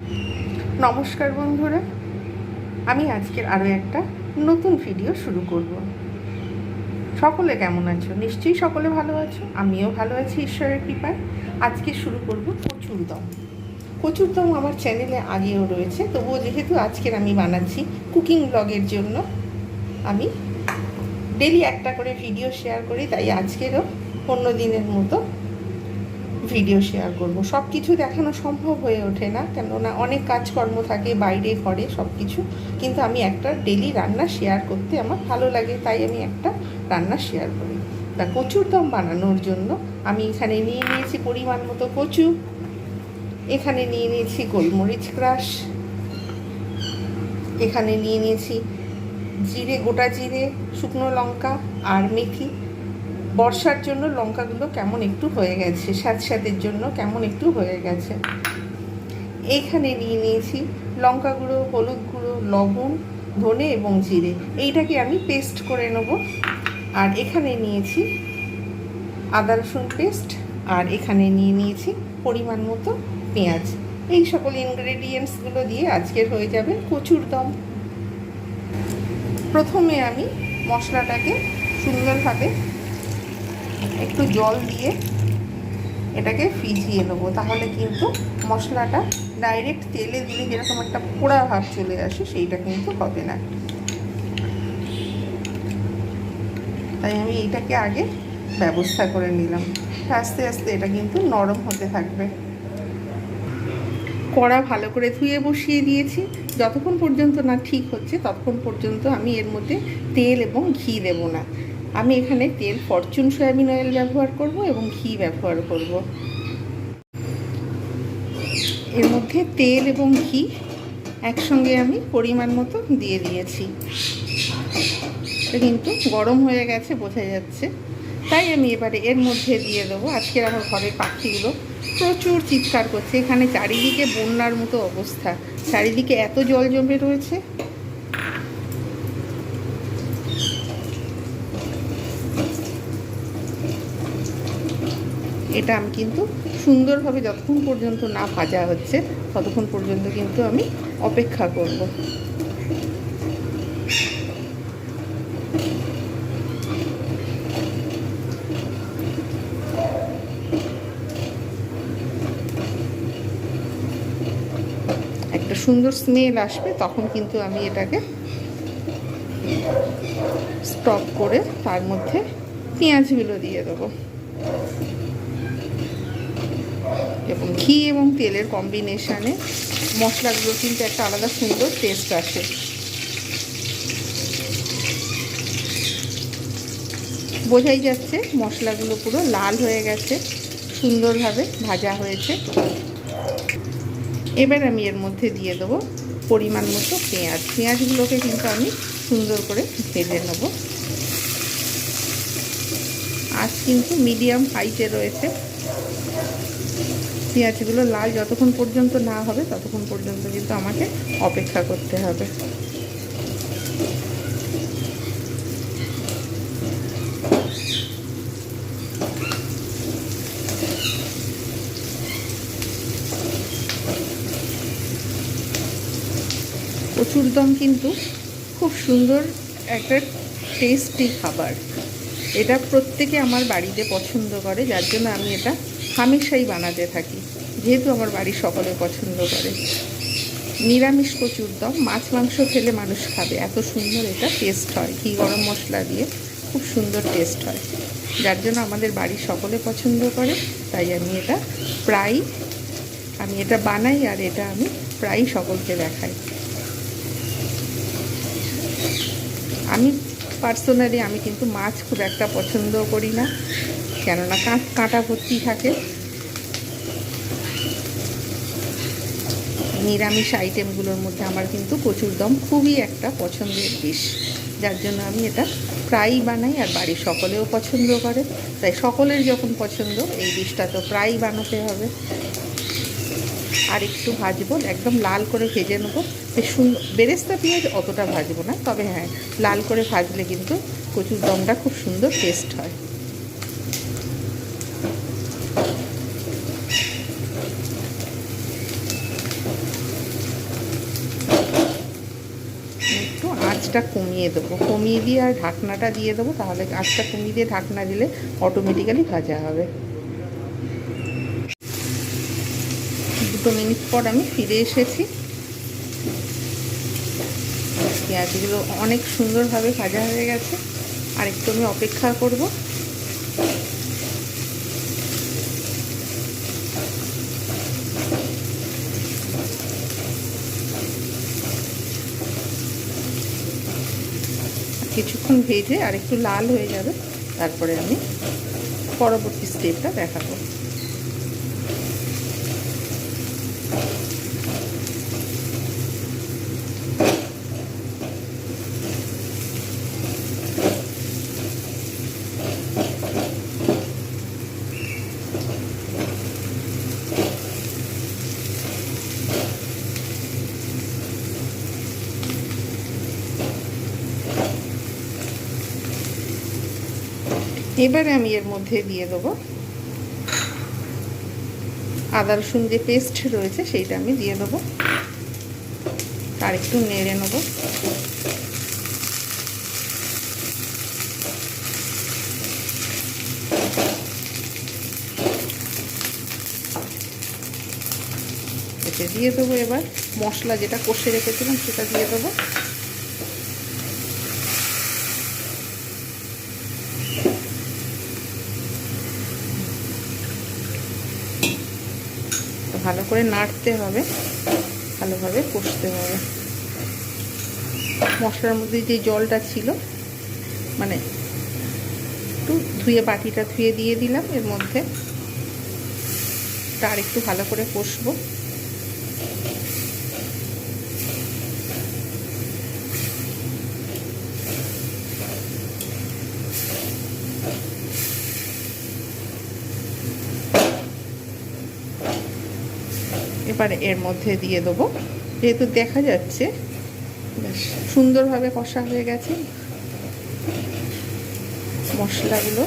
নমস্কার বন্ধুরা, আমি আজকের আরও একটা নতুন ভিডিও শুরু করব। সকলে কেমন আছো? নিশ্চয়ই সকলে ভালো আছো। আমিও ভালো আছি ঈশ্বরের কৃপায়। আজকে শুরু করব কচুর দম। কচুর দম আমার চ্যানেলে আগেও রয়েছে, তবুও যেহেতু আজকের আমি বানাচ্ছি কুকিং ব্লগের জন্য, আমি ডেলি একটা করে ভিডিও শেয়ার করি, তাই আজকেরও অন্য দিনের মতো ভিডিও শেয়ার করব। সব কিছু দেখানো সম্ভব হয়ে ওঠে না, কেননা অনেক কাজকর্ম থাকে বাইরে ঘরে সব কিছু কিন্তু আমি একটা ডেলি রান্না শেয়ার করতে আমার ভালো লাগে, তাই আমি একটা রান্না শেয়ার করি। তা কচুর দম বানানোর জন্য আমি এখানে নিয়ে নিয়েছি পরিমাণ মতো কচু, এখানে নিয়ে নিয়েছি গোলমরিচ ক্রাশ এখানে নিয়ে নিয়েছি জিরে, গোটা জিরে, শুকনো লঙ্কা আর মেথি। বর্ষার জন্য লঙ্কাগুলো কেমন একটু হয়ে গেছে? স্যাঁতস্যাঁতের জন্য কেমন একটু হয়ে গেছে? এইখানে নিয়ে নিয়েছি লঙ্কা গুঁড়ো, হলুদ গুঁড়ো, লবণ, ধনে এবং জিরে। এইটাকে আমি পেস্ট করে নেব। আর এখানে নিয়েছি আদা রসুন পেস্ট আর এখানে নিয়ে নিয়েছি পরিমাণ মতো পেঁয়াজ। এই সকল ইনগ্রেডিয়েন্টসগুলো দিয়ে আজকের হয়ে যাবে কচুর দম। প্রথমে আমি মশলাটাকে সুন্দরভাবে একটু জল দিয়ে এটাকে ভিজিয়ে নেব। তাহলে কিন্তু মশলাটা ডাইরেক্ট তেলে দিলে যেরকম একটা পোড়া ভাব চলে আসে, সেইটা কিন্তু হবে না। তাই আমি এইটাকে আগে ব্যবস্থা করে নিলাম। আস্তে আস্তে এটা কিন্তু নরম হতে থাকবে। কড়া ভালো করে ধুয়ে বসিয়ে দিয়েছি। যতক্ষণ পর্যন্ত না ঠিক হচ্ছে, ততক্ষণ পর্যন্ত আমি এর মধ্যে তেল এবং ঘি দেবো না। আমি এখানে তেল ফরচুন সয়াবিন অয়েল ব্যবহার করব এবং ঘি ব্যবহার করব। এর মধ্যে তেল এবং ঘি একসঙ্গে আমি পরিমাণ মতো দিয়ে দিয়েছি। কিন্তু গরম হয়ে গেছে, বোঝা যাচ্ছে। তাই আমি এবারে এর মধ্যে দিয়ে দেবো। আজকের আমার ঘরের পাখিগুলো প্রচুর চিৎকার করছে। এখানে চারিদিকে বন্যার মতো অবস্থা। চারিদিকে এত জল জমে রয়েছে। এটা আমি কিন্তু সুন্দরভাবে যতক্ষণ পর্যন্ত না ভাজা হচ্ছে, ততক্ষণ পর্যন্ত কিন্তু আমি অপেক্ষা করব। একটা সুন্দর স্মেল আসবে, তখন কিন্তু আমি এটাকে স্টপ করে তার মধ্যে পেঁয়াজগুলো দিয়ে দেবো। এবং ঘি এবং তেলের কম্বিনেশানে মশলাগুলো কিন্তু একটা আলাদা সুন্দর টেস্ট আসে। বোঝাই যাচ্ছে মশলাগুলো পুরো লাল হয়ে গেছে, সুন্দরভাবে ভাজা হয়েছে। এবার আমি এর মধ্যে দিয়ে দেবো পরিমাণ মতো পেঁয়াজ। পেঁয়াজগুলোকে কিন্তু আমি সুন্দর করে ভেজে নেব। আজ কিন্তু মিডিয়াম হাইটে রয়েছে। পেঁয়াজগুলো লাল যতক্ষণ পর্যন্ত না হবে, ততক্ষণ পর্যন্ত কিন্তু আমাকে অপেক্ষা করতে হবে। কচুর দম কিন্তু খুব সুন্দর একটা টেস্টি খাবার। এটা প্রত্যেকে আমার বাড়িতে পছন্দ করে, যার জন্য আমি এটা হামেশাই বানাতে থাকি, যেহেতু আমার বাড়ির সকলে পছন্দ করে। নিরামিষ কচুর দম, মাছ, মাংস খেলে মানুষ খাবে। এত সুন্দর এটা টেস্ট হয়। ঘি, গরম মশলা দিয়ে খুব সুন্দর টেস্ট হয়। যার জন্য আমাদের বাড়ির সকলে পছন্দ করে, তাই আমি এটা প্রায় আমি এটা বানাই আর এটা আমি প্রায় সকলকে দেখাই। আমি পার্সোনালি আমি কিন্তু মাছ খুব একটা পছন্দ করি না। কেননা কাঁটা ভর্তি থাকে। নিরামিষ আইটেমগুলোর মধ্যে আমার কিন্তু কচুর দম, খুবই একটা পছন্দের ডিশ যার জন্য আমি এটা প্রায়ই বানাই আর বাড়ির সকলেও পছন্দ করে। তাই সকলের যখন পছন্দ, এই ডিশটা তো প্রায়ই বানাতে হবে। আর একটু ভাজবো, একদম লাল করে ভেজে নেব। সুন্দর বেরেস্তা পেঁয়াজ অতটা ভাজবো না, তবে হ্যাঁ লাল করে ভাজলে কিন্তু কচুর দমটা খুব সুন্দর টেস্ট হয়। একটু আঁচটা কমিয়ে দেবো। কমিয়ে দিয়ে আর ঢাকনাটা দিয়ে দেবো, তাহলে আঁচটা কমিয়ে দিয়ে ঢাকনা দিলে অটোমেটিক্যালি ভাজা হবে। দুটো মিনিট পর আমি ফিরে এসেছি। পেঁয়াজগুলো অনেক সুন্দরভাবে ভাজা হয়ে গেছে। আর একটু আমি অপেক্ষা করব। কিছুক্ষণ ভেজে আর একটু লাল হয়ে যাবে তারপরে আমি পরবর্তী স্টেপটা দেখাবো। এবারে আমি এর মধ্যে দিয়ে দেবো। আদা রসুন যে পেস্ট রয়েছে সেইটা আমি দিয়ে দেবো। আর একটু নেড়ে নেব। দিয়ে দেবো এবার মশলা যেটা কষে রেখেছিলাম সেটা দিয়ে দেবো। ভালো করে নাড়তে হবে, ভালোভাবে কষতে হবে। মশলার মধ্যে যে জলটা ছিল মানে একটু ধুয়ে বাটিটা ধুয়ে দিয়ে দিলাম, এর মধ্যে আর একটু ভালো করে কষবো। এবার এর মধ্যে দিয়ে দেবো। যেহেতু দেখা যাচ্ছে সুন্দরভাবে কষা হয়ে গেছে। মশলাগুলো,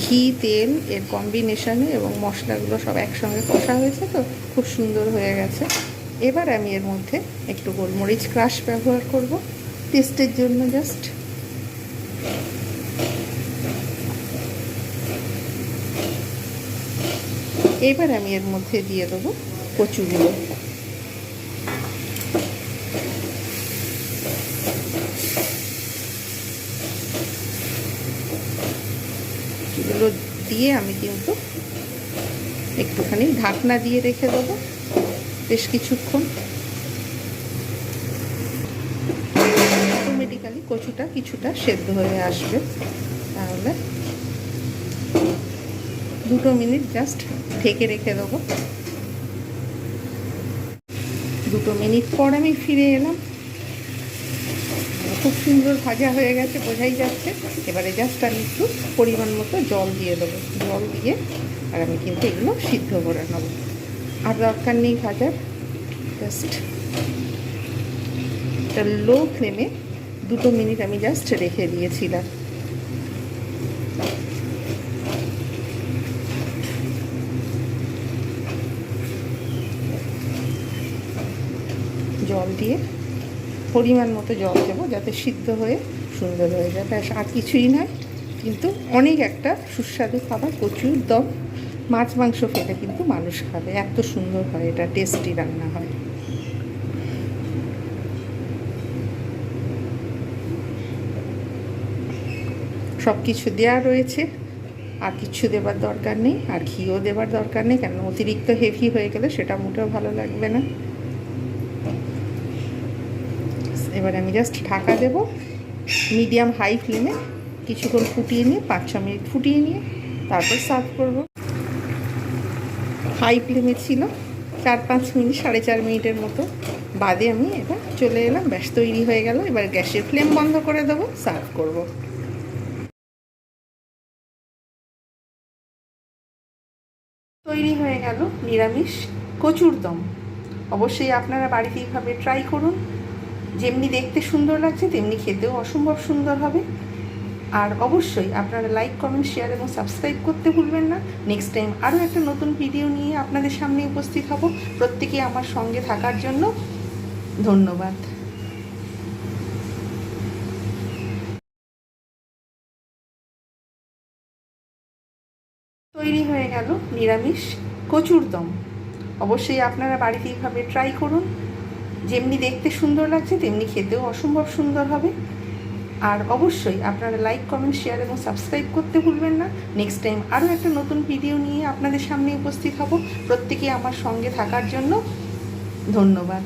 ঘি, তেল, এর কম্বিনেশনে এবং মশলাগুলো সব একসঙ্গে কষা হয়েছে তো, খুব সুন্দর হয়ে গেছে। এবার আমি এর মধ্যে একটু গোলমরিচ ক্রাশ ব্যবহার করব। টেস্টের জন্য জাস্ট এবার আমি এর মধ্যে দিয়ে দেবো কচুগুলো। এগুলো দিয়ে আমি কিন্তু একটুখানি ঢাকনা দিয়ে রেখে দেবো বেশ কিছুক্ষণ। অটোমেটিক্যালি কচুটা কিছুটা সেদ্ধ হয়ে আসবে। তাহলে দুটো মিনিট জাস্ট ঢেকে রেখে দেবো। দুটো মিনিট পর আমি ফিরে এলাম। খুব সুন্দর ভাজা হয়ে গেছে, বোঝাই যাচ্ছে। এবারে জাস্ট আমি একটু পরিমাণ মতো জল দিয়ে দেবো। জল দিয়ে আর আমি কিন্তু এগুলো সিদ্ধ করে নেব। আর দরকার নেই ভাজার। জাস্ট একটা লো ফ্লেমে দুটো মিনিট আমি জাস্ট রেখে দিয়েছিলাম জল দিয়ে পরিমাণ মতো জল দেবো যাতে সিদ্ধ হয়ে সুন্দর হয়ে যায়। ব্যাস, আর কিছুই নয়, কিন্তু অনেক একটা সুস্বাদু খাবার, প্রচুর দম, মাছ, মাংস খেলে কিন্তু মানুষ খাবে। এত সুন্দর হয়, এটা টেস্টি রান্না হয়। সব কিছু দেওয়া রয়েছে, আর কিছু দেবার দরকার নেই, আর ঘিও দেবার দরকার নেই, কেন অতিরিক্ত হেভি হয়ে গেলে সেটা মোটেও ভালো লাগবে না। এবার আমি জাস্ট ঢাকা দেব। মিডিয়াম হাই ফ্লেমে কিছুক্ষণ ফুটিয়ে নিয়ে পাঁচ ছ মিনিট ফুটিয়ে নিয়ে তারপর সার্ভ করব। হাই ফ্লেমে ছিল চার পাঁচ মিনিট সাড়ে চার মিনিটের মতো। বাদে আমি এটা চলে এলাম, ব্যাস তৈরি হয়ে গেল। এবার গ্যাসের ফ্লেম বন্ধ করে দেবো সার্ভ করব। তৈরি হয়ে গেল নিরামিষ কচুর দম। অবশ্যই আপনারা বাড়িতে এইভাবে ট্রাই করুন। যেমনি দেখতে সুন্দর লাগছে, তেমনি খেতেও অসম্ভব সুন্দর হবে। আর অবশ্যই আপনারা লাইক কমেন্ট শেয়ার এবং সাবস্ক্রাইব করতে ভুলবেন না। নেক্সট টাইম আরও একটা নতুন ভিডিও নিয়ে আপনাদের সামনে উপস্থিত হব। প্রত্যেকে আমার সঙ্গে থাকার জন্য ধন্যবাদ। তৈরি হয়ে গেল নিরামিষ কচুর দম অবশ্যই আপনারা বাড়িতে এইভাবে ট্রাই করুন। যেমনি দেখতে সুন্দর লাগছে, তেমনি খেতেও অসম্ভব সুন্দর হবে। আর অবশ্যই আপনারা লাইক কমেন্ট শেয়ার এবং সাবস্ক্রাইব করতে ভুলবেন না। নেক্সট টাইম আরও একটা নতুন ভিডিও নিয়ে আপনাদের সামনে উপস্থিত হব। প্রত্যেকে আমার সঙ্গে থাকার জন্য ধন্যবাদ।